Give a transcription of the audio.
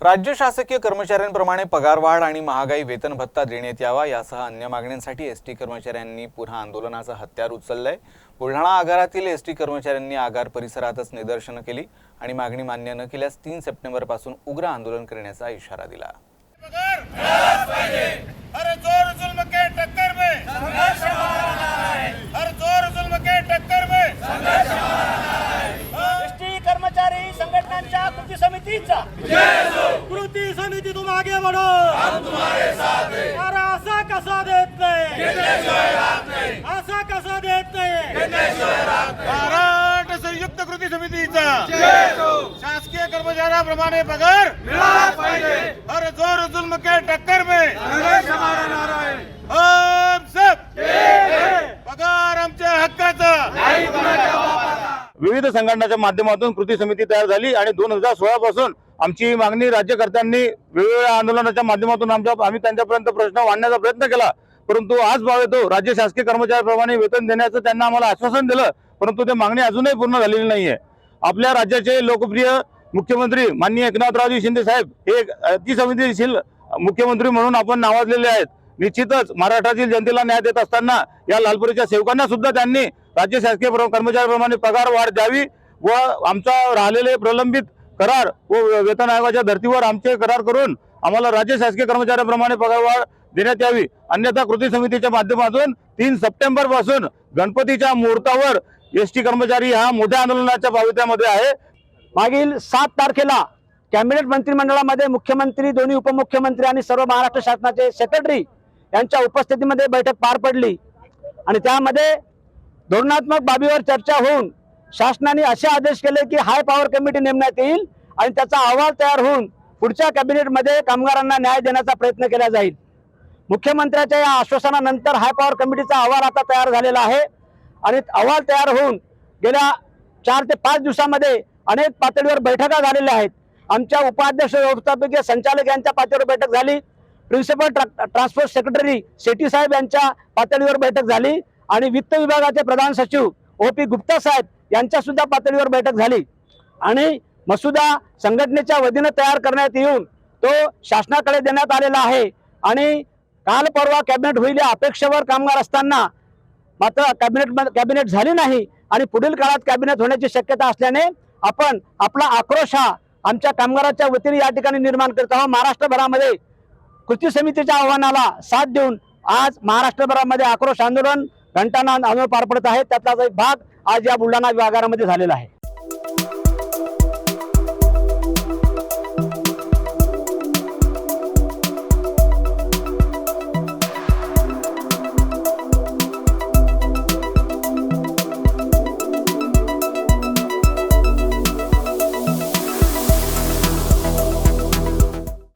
राज्य शासकीय कर्मचाऱ्यांप्रमाणे पगारवाढ आणि महागाई वेतन भत्ता देण्यात यावा यासह अन्य मागण्यांसाठी एस टी कर्मचाऱ्यांनी पुन्हा आंदोलनाचं हत्यार उचललंय. बुलढाणा आगारातील एस टी कर्मचाऱ्यांनी आगार परिसरातच निदर्शनं केली आणि मागणी मान्य न केल्यास तीन सप्टेंबरपासून उग्र आंदोलन करण्याचा इशारा दिला हर जोर जुल्म के टक्कर में संघर्ष हर जोर जुल्म के टक्कर में एसटी कर्मचारी संघटनांच्या कृती समितीचा. कृती समिती तुम आगे बढ़ो हम तुम्हारे साथ हैं अरे असा कसा देत नाही? असा कसा देत नाही? महाराष्ट्र संयुक्त कृती समितीचा शासकीय कर्मचाऱ्याप्रमाणे पगार मिळाला पाहिजे. हर जोर जुल्म के टक्कर में हम सब पगार आमच्या हक्काचा विविध संघटनाच्या माध्यमातून कृती समिती तयार झाली आणि दोन हजार सोळा पासून आमची मागणी राज्यकर्त्यांनी वेगवेगळ्या आंदोलनाच्या माध्यमातून आमच्या आम्ही त्यांच्यापर्यंत प्रश्न मांडण्याचा प्रयत्न केला. परंतु आज भाव येतो राज्य शासकीय कर्मचाऱ्याप्रमाणे वेतन देण्याचं त्यांना आम्हाला आश्वासन दिलं परंतु ते मागणी अजूनही पूर्ण झालेली नाहीये. आपल्या राज्याचे लोकप्रिय मुख्यमंत्री माननीय एकनाथरावजी शिंदे साहेब हे एक अतिसंवेदनशील मुख्यमंत्री म्हणून आपण नावाजलेले आहेत. निश्चितच महाराष्ट्रातील जनतेला न्याय देत असताना या लालपुरीच्या सेवकांना सुद्धा त्यांनी राज्य शासकीय प्र- कर्मचाऱ्याप्रमाणे पगार वाढ द्यावी व आमचा राहिलेले प्रलंबित करार व वेतन आयोगाच्या धर्तीवर आमचे करार करून आम्हाला राज्य शासकीय कर्मचाऱ्याप्रमाणे पगार वाढ देण्यात यावी. अन्यथा कृती समितीच्या माध्यमातून तीन सप्टेंबरपासून गणपतीच्या मुहूर्तावर एस टी कर्मचारी हा मोठ्या आंदोलनाच्या पावित्र्यामध्ये आहे. मागील सात तारखेला कॅबिनेट मंत्रिमंडळामध्ये मुख्यमंत्री दोन्ही उपमुख्यमंत्री आणि सर्व महाराष्ट्र शासनाचे सेक्रेटरी यांच्या उपस्थितीमध्ये बैठक पार पडली. आणि त्यामध्ये धोरणात्मक बाबीवर चर्चा होऊन शासनाने असे आदेश केले की हाय पॉवर कमिटी नेमण्यात येईल आणि त्याचा अहवाल तयार होऊन पुढच्या कॅबिनेटमध्ये कामगारांना न्याय देण्याचा प्रयत्न केला जाईल. मुख्यमंत्र्याच्या या आश्वासनानंतर हाय पॉवर कमिटीचा अहवाल आता तयार झालेला आहे. आणि अहवाल तयार होऊन गेल्या चार ते पाच दिवसामध्ये अनेक पातळीवर बैठका झालेल्या आहेत. आमच्या उपाध्यक्ष व्यवस्थापकीय संचालक यांच्या पातळीवर बैठक झाली. प्रिन्सिपल ट्रान्सपोर्ट सेक्रेटरी शेट्टी साहेब यांच्या पातळीवर बैठक झाली आणि वित्त विभागाचे प्रधान सचिव ओ पी गुप्ता साहेब यांच्या सुद्धा पातळीवर बैठक झाली. आणि मसुदा संघटनेच्या वतीनं तयार करण्यात येऊन तो शासनाकडे देण्यात आलेला आहे. आणि काल परवा कॅबिनेट होईल या अपेक्षेवर कामगार असताना मात्र कॅबिनेट कॅबिनेट झाली नाही आणि पुढील काळात कॅबिनेट होण्याची शक्यता असल्याने आपण आपला आक्रोश हा आमच्या कामगाराच्या वतीने या ठिकाणी निर्माण करत आहोत. महाराष्ट्रभरामध्ये कृती समितीच्या आव्हानाला साथ देऊन आज महाराष्ट्रभरामध्ये आक्रोश आंदोलन घंटाना आंदोलन पार पडत आहे. त्यातलाच एक भाग आज या बुलढाणा विभागामध्ये झालेला आहे.